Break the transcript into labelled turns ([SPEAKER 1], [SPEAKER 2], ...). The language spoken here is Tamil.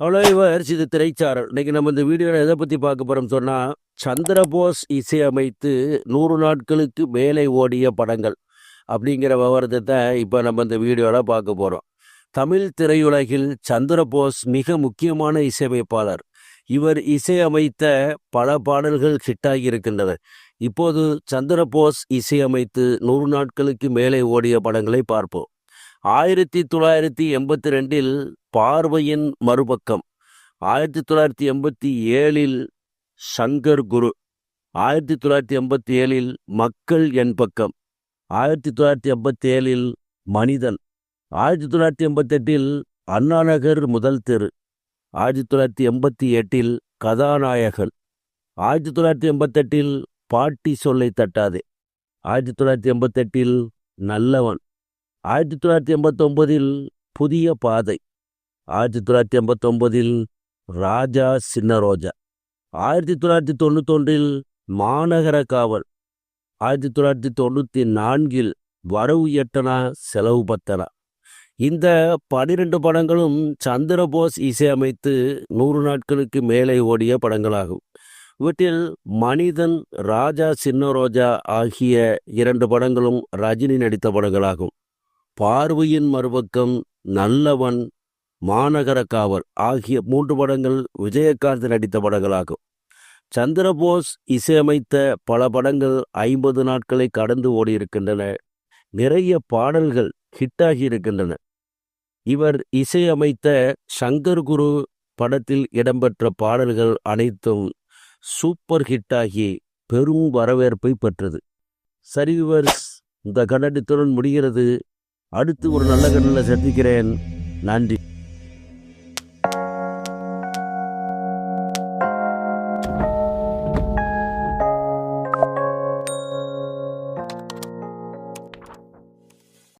[SPEAKER 1] அவ்வளோ இவர் இது திரைச்சாரல். இன்னைக்கு நம்ம இந்த வீடியோவில் எதை பற்றி பார்க்க போகிறோம் சொன்னால் சந்திரபோஸ் இசையமைத்து நூறு நாட்களுக்கு மேலே ஓடிய படங்கள் அப்படிங்கிற விவரத்தை இப்போ நம்ம இந்த வீடியோவில் பார்க்க போகிறோம் தமிழ் திரையுலகில் சந்திரபோஸ் மிக முக்கியமான இசையமைப்பாளர். இவர் இசையமைத்த பல பாடல்கள் ஹிட்டாகி இருக்கின்றன. இப்போது சந்திரபோஸ் இசையமைத்து நூறு நாட்களுக்கு மேலே ஓடிய படங்களை பார்ப்போம். ஆயிரத்தி தொள்ளாயிரத்தி எண்பத்தி ரெண்டில் பார்வையின் மறுபக்கம். ஆயிரத்தி தொள்ளாயிரத்தி எண்பத்தி ஏழில் சங்கர் குரு. ஆயிரத்தி தொள்ளாயிரத்தி எண்பத்தி ஏழில் மக்கள் என் பக்கம். ஆயிரத்தி தொள்ளாயிரத்தி எண்பத்தி ஏழில் மனிதன். ஆயிரத்தி தொள்ளாயிரத்தி எண்பத்தெட்டில் அண்ணாநகர் முதல் தெரு. ஆயிரத்தி தொள்ளாயிரத்தி எண்பத்தி எட்டில் கதாநாயகன். ஆயிரத்தி தொள்ளாயிரத்தி எண்பத்தெட்டில் பாட்டி சொல்லை தட்டாதே. ஆயிரத்தி தொள்ளாயிரத்தி எண்பத்தெட்டில் நல்லவன். ஆயிரத்தி தொள்ளாயிரத்தி எண்பத்தொம்பதில் புதிய பாதை. ஆயிரத்தி தொள்ளாயிரத்தி எண்பத்தொம்பதில் ராஜா சின்ன ரோஜா ஆயிரத்தி தொள்ளாயிரத்தி தொண்ணூத்தொன்றில் மாநகர காவல். ஆயிரத்தி தொள்ளாயிரத்தி தொண்ணூற்றி நான்கில் வரவு எட்டனா செலவு பத்தனா. இந்த பனிரெண்டு படங்களும் சந்திரபோஸ் இசையமைத்து நூறு நாட்களுக்கு மேலே ஓடிய படங்களாகும். இவற்றில் மனிதன் ராஜா சின்ன ரோஜா ஆகிய இரண்டு படங்களும் ரஜினி நடித்த படங்களாகும். பார்வையின் மறுபக்கம் நல்லவன் மாநகர காவல் ஆகிய மூன்று படங்கள் விஜயகாந்த் நடித்த படங்களாகும். சந்திரபோஸ் இசையமைத்த பல படங்கள் ஐம்பது நாட்களை கடந்து ஓடியிருக்கின்றன. நிறைய பாடல்கள் ஹிட்டாகி இருக்கின்றன. இவர் இசையமைத்த சங்கர் குரு படத்தில் இடம்பெற்ற பாடல்கள் அனைத்தும் சூப்பர் ஹிட்டாகி பெரும் வரவேற்பை பெற்றது. சரி விவர்ஸ் இந்த கண்ணடித்துடன் முடிகிறது. அடுத்து ஒரு நல்ல கண்ணில் சந்திக்கிறேன். நன்றி.